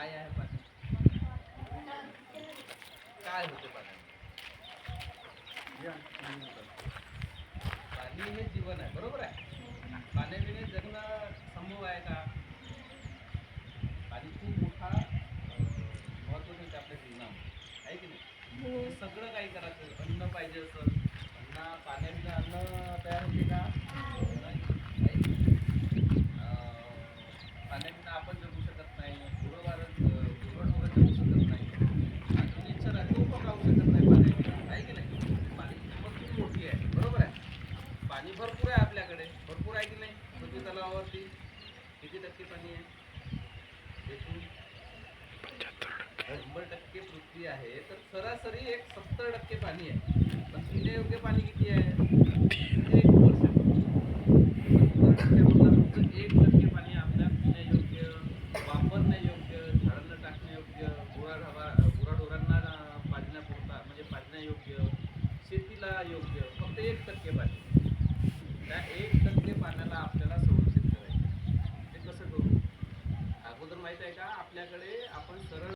काय आहे पाणी? काय होते पाण्याने पाणी हे जीवन आहे बरोबर आहे? पाण्याविने जगणं संभव आहे का? पाणी खूप मोठा अं, महत्त्वाचं आहे आपल्या जीवनामध्ये. आहे की नाही? हे. सगळं काही करायचं अन्न पाहिजे असं अन्न पाण्याविना अन्न तयार होते का नाही. आहे की नाही? अं, पाण्याविना आपण जगू शकत नाही गुरंवारं गुरंढोरं जगू शकत नाही अजून इच्छा राहते तो पण राहू शकत नाही पाण्याविना आहे की नाही पाणी किंमत खूप मोठी आहे बरोबर आहे पाणी भरपूर आहे आपल्याकडे. भरपूर आहे की नाही? पृथ्वी तलावावरती. किती टक्के पाणी आहे? शंभर टक्के पृथ्वी आहे. तर सरासरी एक सत्तर टक्के पाणी आहे. पण पिण्यायोग्य पाणी किती आहे? एक पर्सेंट टक्के पाणी आपल्या पिण्यायोग्य वापरण्यायोग्य झाडांना टाकण्यायोग्य गुराढोरांना पाजण्यापुरता म्हणजे पाजण्यायोग्य शेतीला योग्य फक्त एक टक्के पाणी. त्या एक टक्के पाण्याला आपल्याला संरक्षित करायचं ते कसं करू? अगोदर माहीत आहे का? आपल्याकडे आपण सरळ